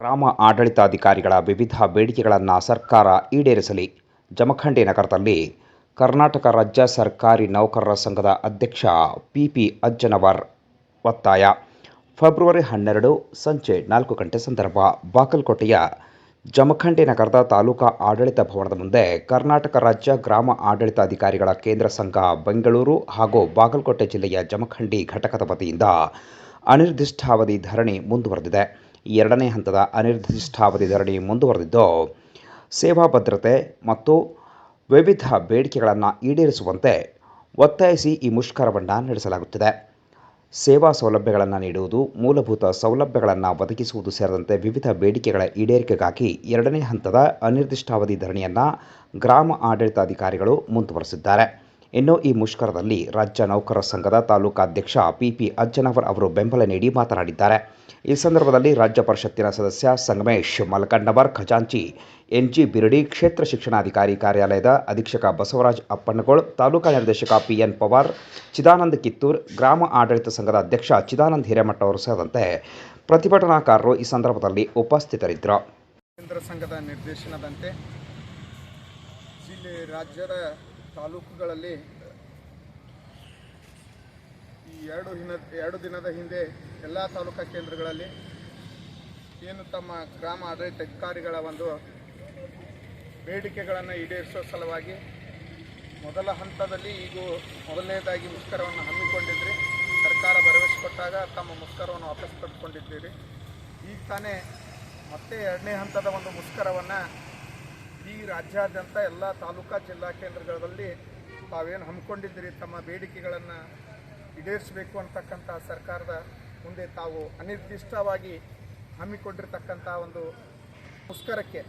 ಗ್ರಾಮ ಆಡಳಿತಾಧಿಕಾರಿಗಳ ವಿವಿಧ ಬೇಡಿಕೆಗಳನ್ನು ಸರ್ಕಾರ ಈಡೇರಿಸಲಿ. ಜಮಖಂಡಿ ನಗರದಲ್ಲಿ ಕರ್ನಾಟಕ ರಾಜ್ಯ ಸರ್ಕಾರಿ ನೌಕರರ ಸಂಘದ ಅಧ್ಯಕ್ಷ ಪಿಪಿ ಅಜ್ಜನವರ್ ಒತ್ತಾಯ. ಫೆಬ್ರವರಿ ಹನ್ನೆರಡು ಸಂಜೆ ನಾಲ್ಕು ಗಂಟೆ ಸಂದರ್ಭ ಬಾಗಲಕೋಟೆಯ ಜಮಖಂಡಿ ನಗರದ ತಾಲೂಕಾ ಆಡಳಿತ ಭವನದ ಮುಂದೆ ಕರ್ನಾಟಕ ರಾಜ್ಯ ಗ್ರಾಮ ಆಡಳಿತಾಧಿಕಾರಿಗಳ ಕೇಂದ್ರ ಸಂಘ ಬೆಂಗಳೂರು ಹಾಗೂ ಬಾಗಲಕೋಟೆ ಜಿಲ್ಲೆಯ ಜಮಖಂಡಿ ಘಟಕದ ವತಿಯಿಂದ ಅನಿರ್ದಿಷ್ಟಾವಧಿ ಧರಣಿ ಮುಂದುವರೆದಿದೆ. ಎರಡನೇ ಹಂತದ ಅನಿರ್ದಿಷ್ಟಾವಧಿ ಧರಣಿ ಮುಂದುವರೆದಿದ್ದು, ಸೇವಾ ಭದ್ರತೆ ಮತ್ತು ವಿವಿಧ ಬೇಡಿಕೆಗಳನ್ನು ಈಡೇರಿಸುವಂತೆ ಒತ್ತಾಯಿಸಿ ಈ ಮುಷ್ಕರವನ್ನು ನಡೆಸಲಾಗುತ್ತಿದೆ. ಸೇವಾ ಸೌಲಭ್ಯಗಳನ್ನು ನೀಡುವುದು, ಮೂಲಭೂತ ಸೌಲಭ್ಯಗಳನ್ನು ಒದಗಿಸುವುದು ಸೇರಿದಂತೆ ವಿವಿಧ ಬೇಡಿಕೆಗಳ ಈಡೇರಿಕೆಗಾಗಿ ಎರಡನೇ ಹಂತದ ಅನಿರ್ದಿಷ್ಟಾವಧಿ ಧರಣಿಯನ್ನು ಗ್ರಾಮ ಆಡಳಿತಾಧಿಕಾರಿಗಳು ಮುಂದುವರೆಸಿದ್ದಾರೆ. ಇನ್ನು ಈ ಮುಷ್ಕರದಲ್ಲಿ ರಾಜ್ಯ ನೌಕರರ ಸಂಘದ ತಾಲೂಕಾಧ್ಯಕ್ಷ ಪಿಪಿ ಅಜ್ಜನವರ್ ಅವರು ಬೆಂಬಲ ನೀಡಿ ಮಾತನಾಡಿದ್ದಾರೆ. ಈ ಸಂದರ್ಭದಲ್ಲಿ ರಾಜ್ಯ ಪರಿಷತ್ತಿನ ಸದಸ್ಯ ಸಂಗಮೇಶ್ ಮಲಕಣ್ಣವರ್, ಖಜಾಂಚಿ ಎನ್ಜಿ ಬಿರಡಿ, ಕ್ಷೇತ್ರ ಶಿಕ್ಷಣಾಧಿಕಾರಿ ಕಾರ್ಯಾಲಯದ ಅಧೀಕ್ಷಕ ಬಸವರಾಜ್ ಅಪ್ಪಣ್ಣಗೋಳ್, ತಾಲೂಕಾ ನಿರ್ದೇಶಕ ಪಿಎನ್ ಪವಾರ್, ಚಿದಾನಂದ ಕಿತ್ತೂರ್, ಗ್ರಾಮ ಆಡಳಿತ ಸಂಘದ ಅಧ್ಯಕ್ಷ ಚಿದಾನಂದ ಹಿರೇಮಠ ಅವರು ಸೇರಿದಂತೆ ಪ್ರತಿಭಟನಾಕಾರರು ಈ ಸಂದರ್ಭದಲ್ಲಿ ಉಪಸ್ಥಿತರಿದ್ದರು. ಕೇಂದ್ರ ಸಂಘದ ನಿರ್ದೇಶನದಂತೆ, ಜಿಲ್ಲೆ ರಾಜ್ಯದ ತಾಲೂಕುಗಳಲ್ಲಿ, ಈ ಎರಡು ದಿನ ಎರಡು ದಿನದ ಹಿಂದೆ ಎಲ್ಲ ತಾಲೂಕಾ ಕೇಂದ್ರಗಳಲ್ಲಿ ಏನು ತಮ್ಮ ಗ್ರಾಮ ಆಡಳಿತ ಅಧಿಕಾರಿಗಳ ಒಂದು ಬೇಡಿಕೆಗಳನ್ನು ಈಡೇರಿಸುವ ಸಲುವಾಗಿ ಮೊದಲ ಹಂತದಲ್ಲಿ ಈಗ ಮೊದಲನೇದಾಗಿ ಮುಷ್ಕರವನ್ನು ಹಮ್ಮಿಕೊಂಡಿದ್ರಿ. ಸರ್ಕಾರ ಭರವಸೆ ಕೊಟ್ಟಾಗ ತಮ್ಮ ಮುಷ್ಕರವನ್ನು ವಾಪಸ್ ಪಡೆದುಕೊಂಡಿದ್ದೀರಿ. ಈಗ ತಾನೇ ಮತ್ತೆ ಎರಡನೇ ಹಂತದ ಒಂದು ಮುಷ್ಕರವನ್ನು ಈ ರಾಜ್ಯಾದ್ಯಂತ ಎಲ್ಲ ತಾಲೂಕಾ ಜಿಲ್ಲಾ ಕೇಂದ್ರಗಳಲ್ಲಿ ತಾವೇನು ಹಮ್ಮಿಕೊಂಡಿದ್ದೀರಿ, ತಮ್ಮ ಬೇಡಿಕೆಗಳನ್ನು ಈಡೇರಿಸಬೇಕು ಅಂತಕ್ಕಂಥ ಸರ್ಕಾರದ ಮುಂದೆ ತಾವು ಅನಿರ್ದಿಷ್ಟವಾಗಿ ಹಮ್ಮಿಕೊಂಡಿರ್ತಕ್ಕಂಥ ಒಂದು ಮುಷ್ಕರಕ್ಕೆ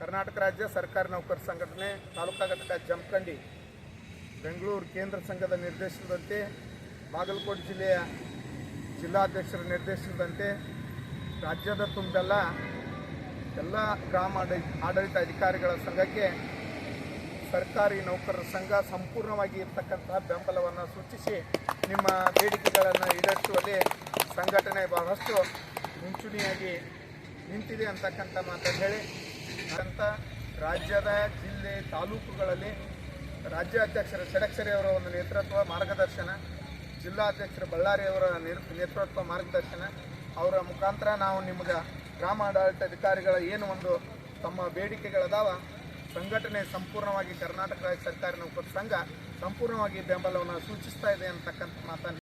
ಕರ್ನಾಟಕ ರಾಜ್ಯ ಸರ್ಕಾರಿ ನೌಕರ ಸಂಘಟನೆ, ತಾಲೂಕಾ ಘಟಕ ಜಮಖಂಡಿ, ಬೆಂಗಳೂರು ಕೇಂದ್ರ ಸಂಘದ ನಿರ್ದೇಶನದಂತೆ, ಬಾಗಲಕೋಟೆ ಜಿಲ್ಲೆಯ ಜಿಲ್ಲಾಧ್ಯಕ್ಷರ ನಿರ್ದೇಶನದಂತೆ, ರಾಜ್ಯದ ತುಂಬೆಲ್ಲ ಎಲ್ಲ ಗ್ರಾಮ ಆಡಳಿ ಆಡಳಿತ ಅಧಿಕಾರಿಗಳ ಸಂಘಕ್ಕೆ ಸರ್ಕಾರಿ ನೌಕರರ ಸಂಘ ಸಂಪೂರ್ಣವಾಗಿ ಇರ್ತಕ್ಕಂತಹ ಬೆಂಬಲವನ್ನು ಸೂಚಿಸಿ ನಿಮ್ಮ ಬೇಡಿಕೆಗಳನ್ನು ಈಡೇರಿಸುವಲ್ಲಿ ಸಂಘಟನೆ ಬಹಳಷ್ಟು ಮುಂಚೂಣಿಯಾಗಿ ನಿಂತಿದೆ ಅಂತಕ್ಕಂಥ ಮಾತನ್ನು ಹೇಳಿ ಅಂತ ರಾಜ್ಯದ ಜಿಲ್ಲೆ ತಾಲೂಕುಗಳಲ್ಲಿ ರಾಜ್ಯಾಧ್ಯಕ್ಷರ ಷಡಕ್ಷರಿಯವರ ಒಂದು ನೇತೃತ್ವ ಮಾರ್ಗದರ್ಶನ, ಜಿಲ್ಲಾಧ್ಯಕ್ಷರ ಬಳ್ಳಾರಿಯವರ ನೇತೃತ್ವ ಮಾರ್ಗದರ್ಶನ, ಅವರ ಮುಖಾಂತರ ನಾವು ನಿಮ್ಗೆ ಗ್ರಾಮ ಆಡಳಿತ ಅಧಿಕಾರಿಗಳ ಏನು ಒಂದು ತಮ್ಮ ಬೇಡಿಕೆಗಳದಾವ, ಸಂಘಟನೆ ಸಂಪೂರ್ಣವಾಗಿ ಕರ್ನಾಟಕ ರಾಜ್ಯ ಸರ್ಕಾರಿ ನೌಕರ ಸಂಘ ಸಂಪೂರ್ಣವಾಗಿ ಬೆಂಬಲವನ್ನು ಸೂಚಿಸ್ತಾ ಇದೆ ಅಂತಕ್ಕಂಥ ಮಾತನ್ನು